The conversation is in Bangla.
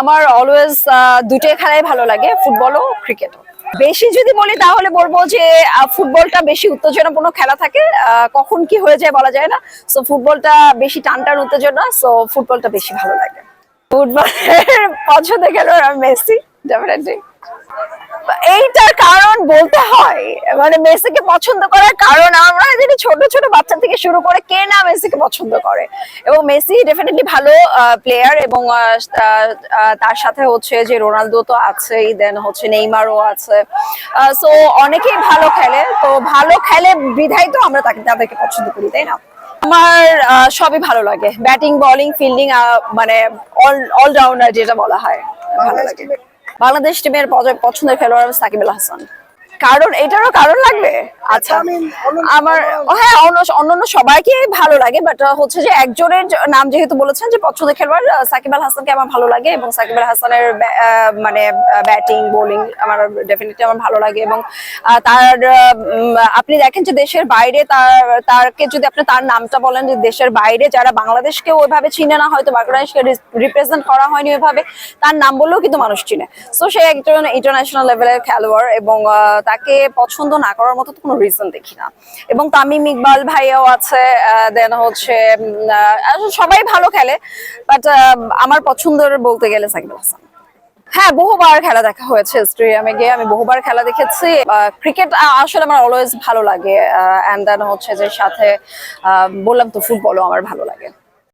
আমার অলওয়েজ দুটোই খেলাই ভালো লাগে ফুটবলও ক্রিকেটও বেশি যদি বলি তাহলে বলব যে ফুটবলটা বেশি উত্তেজনাপূর্ণ খেলা থাকে। কখন কি হয়ে যায় বলা যায় না। সো ফুটবলটা বেশি টান টান উত্তেজনা সো ফুটবলটা বেশি ভালো লাগে। ফুটবলের পছন্দের খেলোয়াড় মেসি ডেফিনেটলি এইটার কারণ বলতে হয়। মানে মেসিকে পছন্দ করার কারণ আমরা যদি ছোট ছোট বাচ্চা থেকে শুরু করে কে না মেসিকে পছন্দ করে। এবং মেসি ডেফিনেটলি ভালো প্লেয়ার এবং তার সাথে হচ্ছে যে রোনালদো তো আছেই দেন হচ্ছে নেইমারও আছে। সো অনেকেই ভালো খেলে। তো ভালো খেলে বিধায় তো আমরা তাকে, তাদেরকে পছন্দ করি, তাই না? আমার সবই ভালো লাগে। ব্যাটিং বোলিং ফিল্ডিং মানে অল অলরাউন্ডার যেটা বলা হয়, ভালো লাগে। বাংলাদেশ টিমের পছন্দের খেলোয়াড় সাকিব আল হাসান। কারণ এটারও কারণ লাগবে? আচ্ছা অন্যান্য আমার হ্যাঁ অন্য অন্যান্য সবাইকে ভালো লাগে বাট হচ্ছে যে একজনের নাম যেহেতু বলেছেন যে পছন্দের খেলোয়াড় সাকিব আল হাসানকে আমার ভালো লাগে এবং সাকিব আল হাসানের মানে ব্যাটিং বোলিং আমার ডেফিনেটলি আমার ভালো লাগে এবং তার আপনি দেখেন যে দেশের বাইরে তার তারকে যদি আপনি তার নামটা বলেন যে দেশের বাইরে যারা বাংলাদেশকে ওইভাবে চিনে না হয়তো বাংলাদেশকে রিপ্রেজেন্ট করা হয়নি ওইভাবে তার নাম বললেও কিন্তু মানুষ চিনে। সো সে একজন ইন্টারন্যাশনাল লেভেলের খেলোয়াড় এবং তাকে পছন্দ না করার মতো কোনো রিজন দেখি না। এবং তামিম ইকবাল ভাইয়াও আছে দেন হচ্ছে সবাই ভালো খেলে বাট আমার পছন্দের বলতে গেলে সাকিব হাসান। হ্যাঁ বহুবার খেলা দেখা হয়েছে স্টেডিয়ামে গিয়ে, আমি বহুবার খেলা দেখেছি। ক্রিকেট আসলে আমার অলওয়েজ ভালো লাগে অ্যান্ড দেন হচ্ছে যে সাথে বললাম তো ফুটবলও আমার ভালো লাগে।